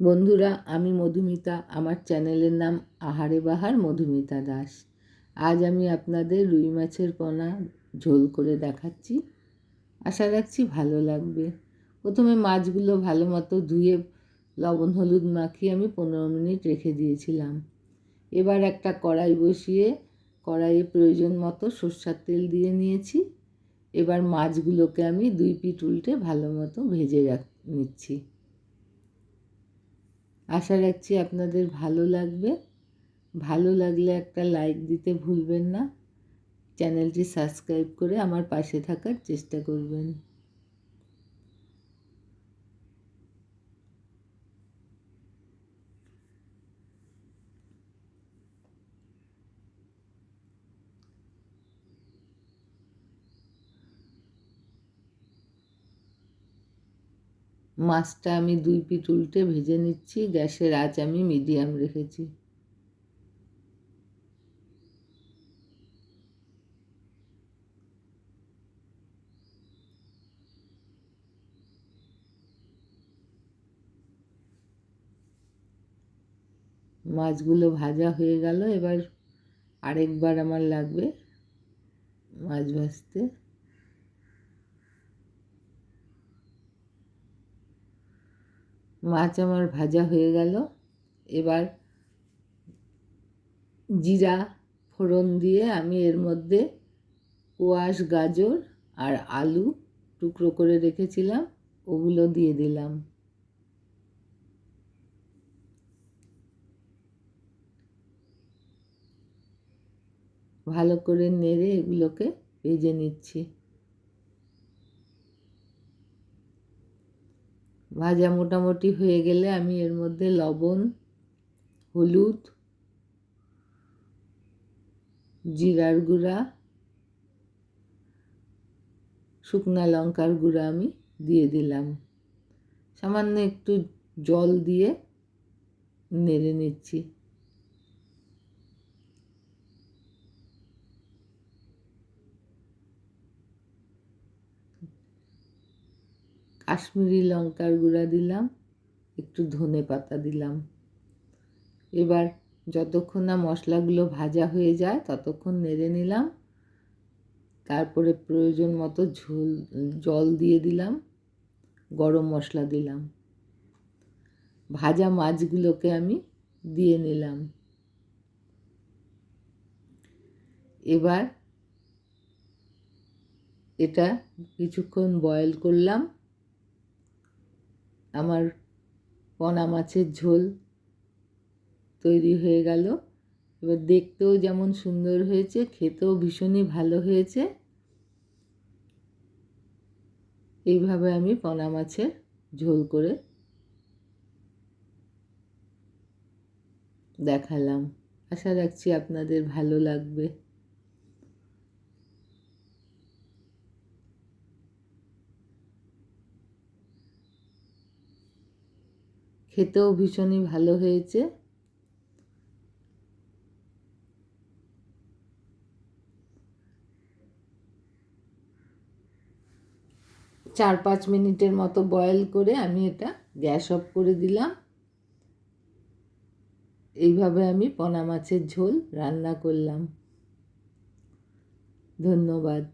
বন্ধুরা, আমি মধুমিতা। আমার চ্যানেলের নাম আহারে বাহার মধুমিতা দাস। আজ আমি আপনাদের রুই মাছের পোনা ঝোল করে দেখাচ্ছি। আশা রাখছি ভালো লাগবে। প্রথমে মাছগুলো ভালো মতো ধুয়ে লবণ হলুদ মাখিয়ে আমি পনেরো মিনিট রেখে দিয়েছিলাম। এবার একটা কড়াই বসিয়ে, কড়াইয়ে প্রয়োজন মতো সর্ষার তেল দিয়ে নিয়েছি। এবার মাছগুলোকে আমি দুই পিঠ উল্টে ভালো মতো ভেজে রাখ, নিচ্ছি। আশা রাখছি আপনাদের ভালো লাগবে। ভালো লাগলে একটা লাইক দিতে ভুলবেন না। চ্যানেলটি সাবস্ক্রাইব করে আমার পাশে থাকার চেষ্টা করবেন। মাছটা আমি দুই পিঠ উল্টে ভেজে নিচ্ছি, গ্যাসের আঁচ আমি মিডিয়াম রেখেছি। মাছগুলো ভাজা হয়ে গেল, এবার আরেকবার আমার লাগবে মাছ ভাজতে। মাছ আমার ভাজা হয়ে গেল। এবার জিরা ফোড়ন দিয়ে আমি এর মধ্যে কোয়াশ, গাজর আর আলু টুকরো করে রেখেছিলাম, ওগুলো দিয়ে দিলাম। ভালো করে নেড়ে এগুলোকে ভেজে নিচ্ছি। ভাজা মোটামুটি হয়ে গেলে আমি এর মধ্যে লবণ, হলুদ, জিরার গুঁড়া, শুকনা লঙ্কার গুঁড়া আমি দিয়ে দিলাম। সামান্য একটু জল দিয়ে নেড়ে নিচ্ছি। কাশ্মীরি লঙ্কার গুঁড়া দিলাম, একটু ধনে পাতা দিলাম। এবার যতক্ষণ না মশলাগুলো ভাজা হয়ে যায়, ততক্ষণ নেড়ে নিলাম। তারপরে প্রয়োজন মতো ঝোল, জল দিয়ে দিলাম, গরম মশলা দিলাম। ভাজা মাছগুলোকে আমি দিয়ে নিলাম। এবার এটা কিছুক্ষণ বয়েল করলাম। আমার পনা মাছের ঝোল তৈরি হয়ে গেল। এবার দেখতেও যেমন সুন্দর হয়েছে, খেতেও ভীষণই ভালো হয়েছে। এইভাবে আমি পনা মাছের ঝোল করে দেখালাম। আশা রাখছি আপনাদের ভালো লাগবে। খেতেও ভীষণই ভালো হয়েছে। চার পাঁচ মিনিটের মতো বয়েল করে আমি এটা গ্যাস অফ করে দিলাম। এইভাবে আমি পোনা মাছের ঝোল রান্না করলাম। ধন্যবাদ।